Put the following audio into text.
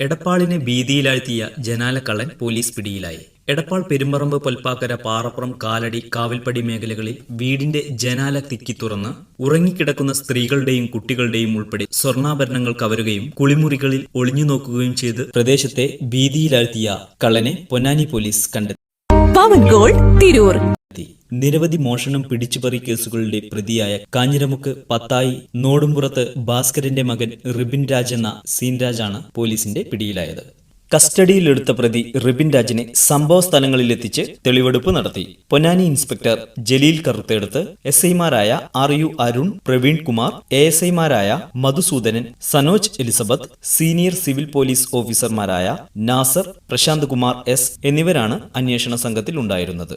എടപ്പാളിനെ ഭീതിയിലാഴ്ത്തിയ ജനാലക്കള്ളൻ police പിടിയിലായി. എടപ്പാൾ പെരുമ്പറമ്പ് പൊൽപ്പാക്കര പാറപ്പുറം കാലടി കാവൽപ്പടി മേഖലകളിൽ വീടിന്റെ ജനാല തിക്കി തുറന്ന് ഉറങ്ങിക്കിടക്കുന്ന സ്ത്രീകളുടെയും കുട്ടികളുടെയും ഉൾപ്പെടെ സ്വർണാഭരണങ്ങൾ കവരുകയും കുളിമുറികളിൽ ഒളിഞ്ഞു നോക്കുകയും ചെയ്ത് പ്രദേശത്തെ ഭീതിയിലാഴ്ത്തിയ കള്ളനെ പൊന്നാനി പോലീസ് കണ്ടെത്തി. പവൻ ഗോൾഡ് തിരൂർ. നിരവധി മോഷണം പിടിച്ചുപറി കേസുകളുടെ പ്രതിയായ കാഞ്ഞിരമുക്ക് പത്തായി നോടുംപുറത്ത് ഭാസ്കരന്റെ മകൻ റിബിൻ രാജ് എന്ന സീൻരാജാണ് പോലീസിന്റെ പിടിയിലായത്. കസ്റ്റഡിയിലെടുത്ത പ്രതി റിബിൻ രാജിനെ സംഭവ സ്ഥലങ്ങളിലെത്തിച്ച് തെളിവെടുപ്പ് നടത്തി. പൊന്നാനി ഇൻസ്പെക്ടർ ജലീൽ കറുത്തെടുത്ത് എസ് ഐമാരായ R U Arun Praveen Kumar A S ഐമാരായ Madhusoodanan Sanoj Elizabeth senior civil police ഓഫീസർമാരായ നാസർ പ്രശാന്ത് കുമാർ എസ് എന്നിവരാണ് അന്വേഷണ സംഘത്തിൽ ഉണ്ടായിരുന്നത്